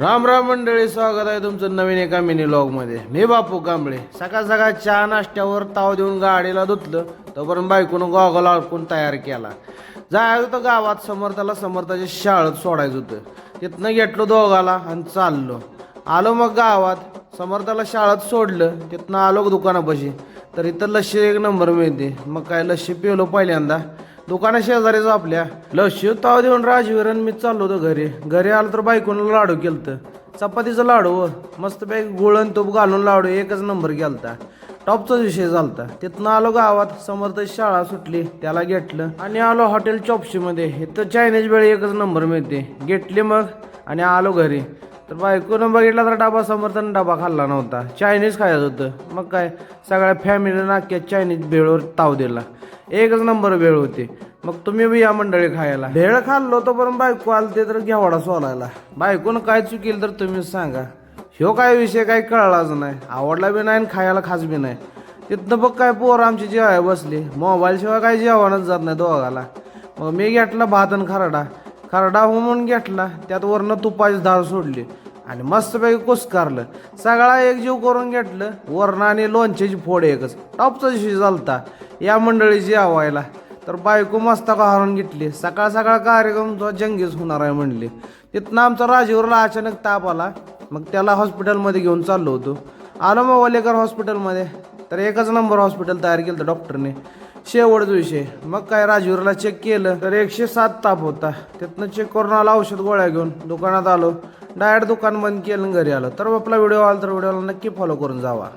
राम राम मंडळी स्वागत आहे तुमचं नवीन एका मिनी लॉगमध्ये मी बापू कांबळे. सकाळ सकाळ चहा नाश्त्यावर ताव देऊन गाडीला धुतलं तोपर्यंत बायकोनं गॉगल अडकून तयार केला. जायचं होतं गावात समर्थाला समर्थाच्या शाळेत सोडायचं होतं. तिथनं घेतलो दोघाला आणि चाललो. आलो मग गावात समर्थाला शाळेत सोडलं तिथनं आलो दुकानापाशी. तर इथं लस्सी एक नंबर मिळते. मग काय लस्सी पिलो पहिल्यांदा. दुकाना शेजारीच आपल्या. लस्सी ताव देऊन राजवीरन मी चाललो होतो घरी. घरी आलो तर बायकोनं लाडू केलतं. चपातीचं लाडू व मस्त गुळण तूप घालून लाडू एकच नंबर गेलता. टॉपचा विषय झालता. तिथनं आलो गावात. समर्थ शाळा सुटली. त्याला घेतलं. आणि आलो हॉटेल चॉपशीमध्ये तर चायनीज वेळ एकच नंबर मिळते. घेतले मग आणि आलो घरी. तर बायकोनं बघितला तर डबा समर्थन डबा खाल्ला नव्हता. चायनीज खायचं होतं. मग काय? सगळ्या फॅमिलीनं अख्ख्या चायनीज भेळवर ताव दिला. एकच नंबर भेळ होती. मग तुम्ही बी या मंडळी खायला. भेळ खाल्लो तर पण बायको आलते तर घेवडा सोलायला. बायकोनं काय चुकील तर तुम्हीच सांगा. ह्यो काय विषय काही कळलाच नाही. आवडला बी नाही आणि खायला खास बी नाही. तिथनं बघ काय पोरं आमची जेवाय बसली. मोबाईल शिवाय काही जेवणच जात नाही दोघाला. मग मी घेतला भात आणि खरडा. खरडा हो म्हणून घेतला. त्यात वरनं तुपाची धार सोडली. आणि मस्तपैकी कुसकारलं. सगळा एक जीव करून घेतलं. वरण आणि लोणच्याची फोड एकच. टॉपचा दिवशी चालता या मंडळीची आवायला. तर बायको मस्तका हरून घेतली. सकाळ सकाळ कार्यक्रम तो जंगीच होणार आहे म्हणले. तिथनं आमचा राजीवरला अचानक ताप आला. मग त्याला हॉस्पिटलमध्ये घेऊन चाललो होतो. आलो मग वलेकर हॉस्पिटलमध्ये. तर एकच नंबर हॉस्पिटल तयार केलं डॉक्टरने. शेवटचा विषय. मग काय राजवीरला चेक केलं तर एकशे सात ताप होता. तिथनं चेक करून आलो औषध गोळ्या घेऊन. दुकानात आलो. डायरेक्ट दुकान बंद केलं आणि घरी आलो. तर आपला व्हिडिओ आला तर व्हिडिओला नक्की फॉलो करून जावा.